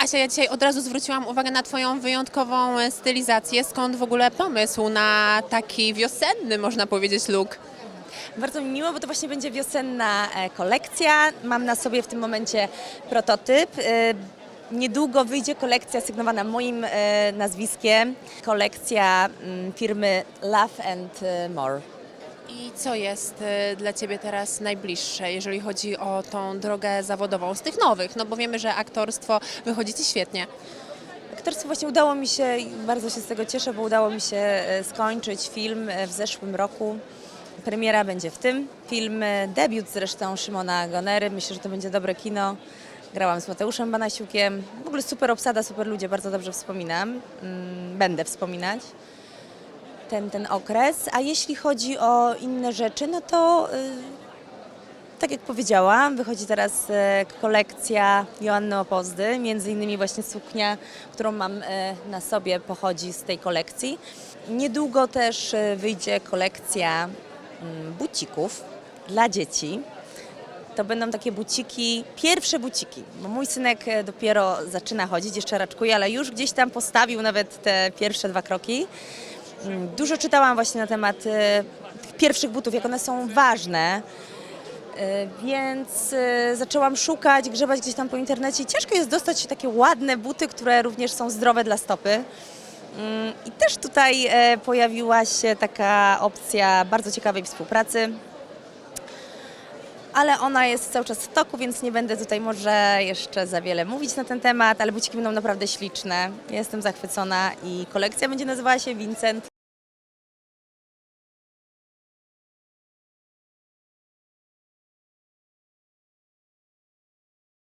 Asia, ja dzisiaj od razu zwróciłam uwagę na Twoją wyjątkową e, stylizację. Skąd w ogóle pomysł na taki wiosenny, można powiedzieć, look? Bardzo mi miło, bo to właśnie będzie wiosenna e, kolekcja. Mam na sobie w tym momencie prototyp. E, Niedługo wyjdzie kolekcja sygnowana moim nazwiskiem. Kolekcja mm, firmy Love and More. I co jest e, dla Ciebie teraz najbliższe, jeżeli chodzi o tą drogę zawodową z tych nowych? No bo wiemy, że aktorstwo wychodzi Ci świetnie. Aktorstwo właśnie udało mi się i bardzo się z tego cieszę, bo udało mi się e, skończyć film e, w zeszłym roku. Premiera będzie w tym. Film, debiut zresztą Szymona Gonery. Myślę, że to będzie dobre kino. Grałam z Mateuszem Banasiukiem. W ogóle super obsada, super ludzie, bardzo dobrze wspominam. Mm, Będę wspominać ten, ten okres. A jeśli chodzi o inne rzeczy, no to y, tak jak powiedziałam, wychodzi teraz e, kolekcja Joanny Opozdy, między innymi właśnie suknia, którą mam e, na sobie, pochodzi z tej kolekcji. Niedługo też wyjdzie kolekcja mm, bucików dla dzieci. To będą takie buciki, pierwsze buciki, bo mój synek dopiero zaczyna chodzić, jeszcze raczkuje, ale już gdzieś tam postawił nawet te pierwsze dwa kroki. Mm, Dużo czytałam właśnie na temat tych pierwszych butów, jak one są ważne. E, Więc e, zaczęłam szukać, grzebać gdzieś tam po internecie. Ciężko jest dostać takie ładne buty, które również są zdrowe dla stopy. Mm, I też tutaj e, pojawiła się taka opcja bardzo ciekawej współpracy. Ale ona jest cały czas w toku, więc nie będę tutaj może jeszcze za wiele mówić na ten temat, ale buciki będą naprawdę śliczne. Jestem zachwycona i kolekcja będzie nazywała się Vincent.